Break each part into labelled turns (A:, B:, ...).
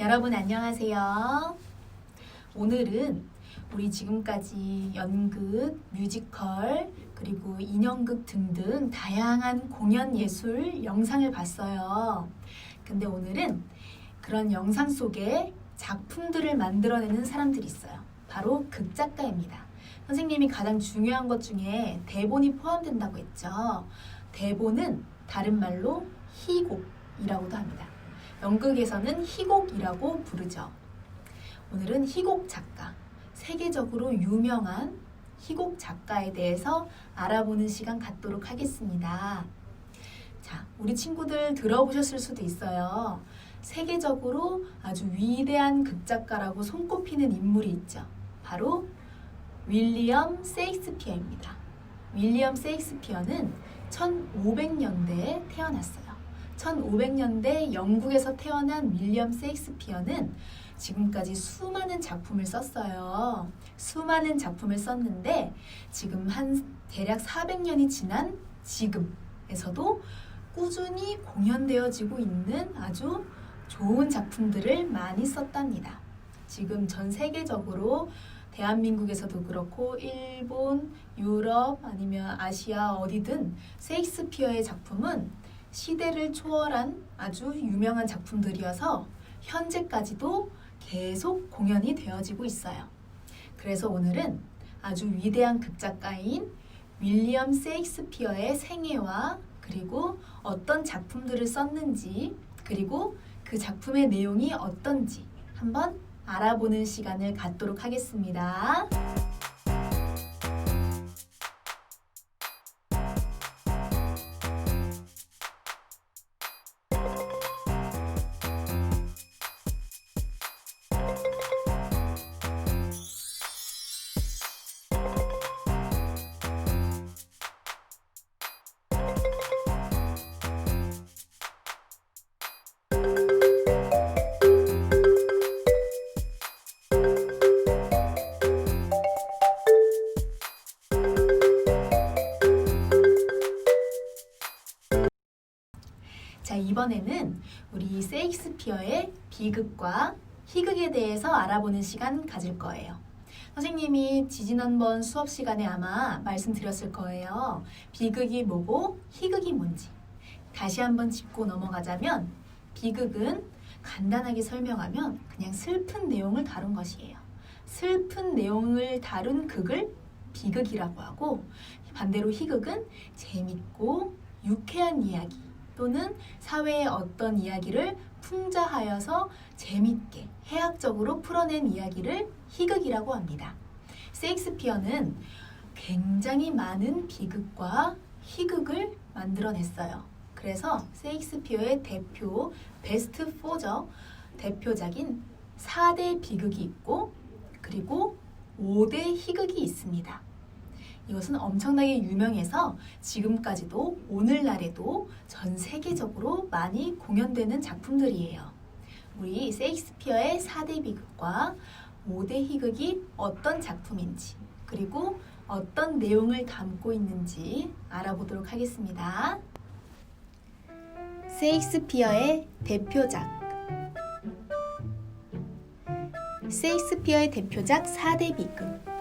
A: 여러분 안녕하세요. 오늘은 우리 지금까지 연극, 뮤지컬, 그리고 인형극 등등 다양한 공연 예술 영상을 봤어요. 근데 오늘은 그런 영상 속에 작품들을 만들어내는 사람들이 있어요. 바로 극작가입니다. 선생님이 가장 중요한 것 중에 대본이 포함된다고 했죠. 대본은 다른 말로 희곡이라고도 합니다. 연극에서는 희곡이라고 부르죠. 오늘은 희곡 작가, 세계적으로 유명한 희곡 작가에 대해서 알아보는 시간 갖도록 하겠습니다. 자, 우리 친구들 들어보셨을 수도 있어요. 세계적으로 아주 위대한 극작가라고 손꼽히는 인물이 있죠. 바로 윌리엄 세익스피어입니다. 윌리엄 세익스피어는 1500년대에 태어났어요. 1500년대 영국에서 태어난 윌리엄 세익스피어는 지금까지 수많은 작품을 썼어요. 수많은 작품을 썼는데 지금 한 대략 400년이 지난 지금에서도 꾸준히 공연되어지고 있는 아주 좋은 작품들을 많이 썼답니다. 지금 전 세계적으로 대한민국에서도 그렇고 일본, 유럽 아니면 아시아 어디든 세익스피어의 작품은 시대를 초월한 아주 유명한 작품들이어서 현재까지도 계속 공연이 되어지고 있어요. 그래서 오늘은 아주 위대한 극작가인 윌리엄 세익스피어의 생애와 그리고 어떤 작품들을 썼는지 그리고 그 작품의 내용이 어떤지 한번 알아보는 시간을 갖도록 하겠습니다. 이번에는 우리 세익스피어의 비극과 희극에 대해서 알아보는 시간 가질 거예요. 선생님이 지지난번 수업 시간에 아마 말씀드렸을 거예요. 비극이 뭐고 희극이 뭔지. 다시 한번 짚고 넘어가자면 비극은 간단하게 설명하면 그냥 슬픈 내용을 다룬 것이에요. 슬픈 내용을 다룬 극을 비극이라고 하고 반대로 희극은 재밌고 유쾌한 이야기 또는 사회의 어떤 이야기를 풍자하여서 재밌게 해학적으로 풀어낸 이야기를 희극이라고 합니다. 세익스피어는 굉장히 많은 비극과 희극을 만들어냈어요. 그래서 세익스피어의 대표 베스트 4죠. 대표작인 4대 비극이 있고 그리고 5대 희극이 있습니다. 이것은 엄청나게 유명해서 지금까지도 오늘날에도 전 세계적으로 많이 공연되는 작품들이에요. 우리 세익스피어의 4대 비극과 5대 희극이 어떤 작품인지 그리고 어떤 내용을 담고 있는지 알아보도록 하겠습니다. 세익스피어의 대표작 세익스피어의 대표작 4대 비극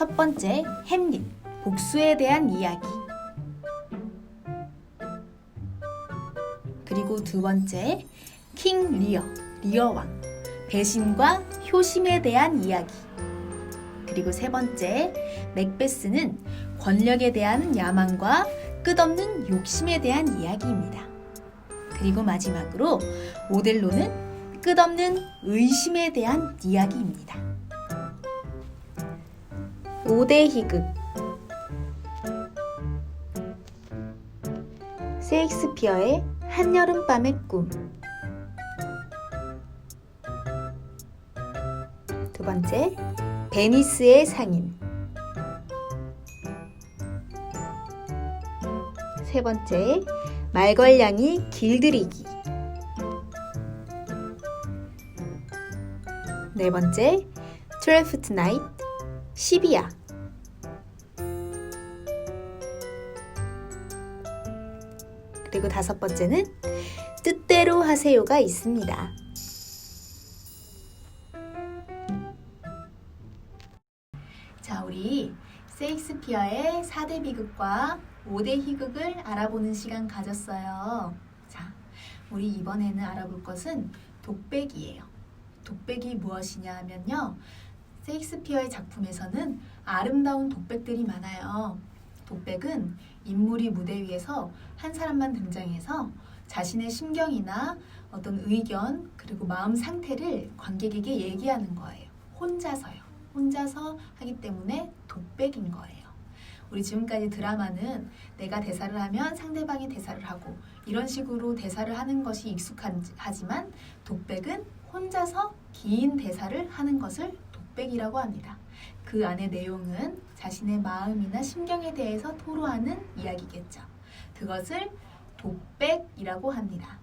A: 첫 번째, 햄릿, 복수에 대한 이야기. 그리고 두 번째, 킹 리어, 리어 왕, 배신과 효심에 대한 이야기. 그리고 세 번째, 맥베스는 권력에 대한 야망과 끝없는 욕심에 대한 이야기입니다. 그리고 마지막으로 오델로는 끝없는 의심에 대한 이야기입니다. 5대 희극. 세익스피어의 한여름밤의 꿈. 두 번째 베니스의 상인. 세 번째 말걸량이 길들이기. 네 번째 트래프트 나이트 시비야 다섯 번째는 뜻대로 하세요가 있습니다. 자, 우리 세익스피어의 4대 비극과 5대 희극을 알아보는 시간 가졌어요. 자, 우리 이번에는 알아볼 것은 독백이에요. 독백이 무엇이냐 하면요. 세익스피어의 작품에서는 아름다운 독백들이 많아요. 독백은 인물이 무대 위에서 한 사람만 등장해서 자신의 심경이나 어떤 의견 그리고 마음 상태를 관객에게 얘기하는 거예요. 혼자서요. 혼자서 하기 때문에 독백인 거예요. 우리 지금까지 드라마는 내가 대사를 하면 상대방이 대사를 하고 이런 식으로 대사를 하는 것이 익숙하지만 독백은 혼자서 긴 대사를 하는 것을 독백이라고 합니다. 그 안의 내용은 자신의 마음이나 심경에 대해서 토로하는 이야기겠죠. 그것을 독백이라고 합니다.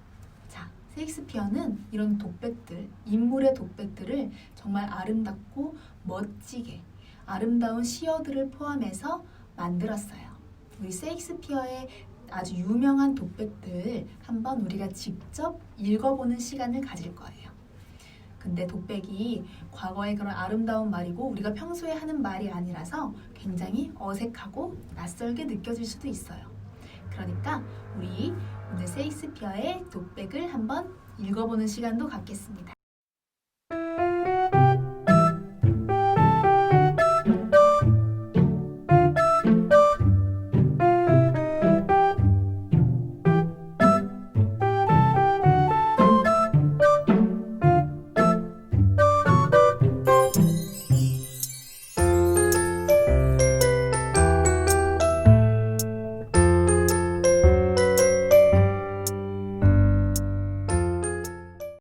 A: 자, 셰익스피어는 이런 독백들, 인물의 독백들을 정말 아름답고 멋지게 아름다운 시어들을 포함해서 만들었어요. 우리 셰익스피어의 아주 유명한 독백들 한번 우리가 직접 읽어보는 시간을 가질 거예요. 근데 독백이 과거의 그런 아름다운 말이고 우리가 평소에 하는 말이 아니라서 굉장히 어색하고 낯설게 느껴질 수도 있어요. 그러니까 우리 오늘 세익스피어의 독백을 한번 읽어보는 시간도 갖겠습니다.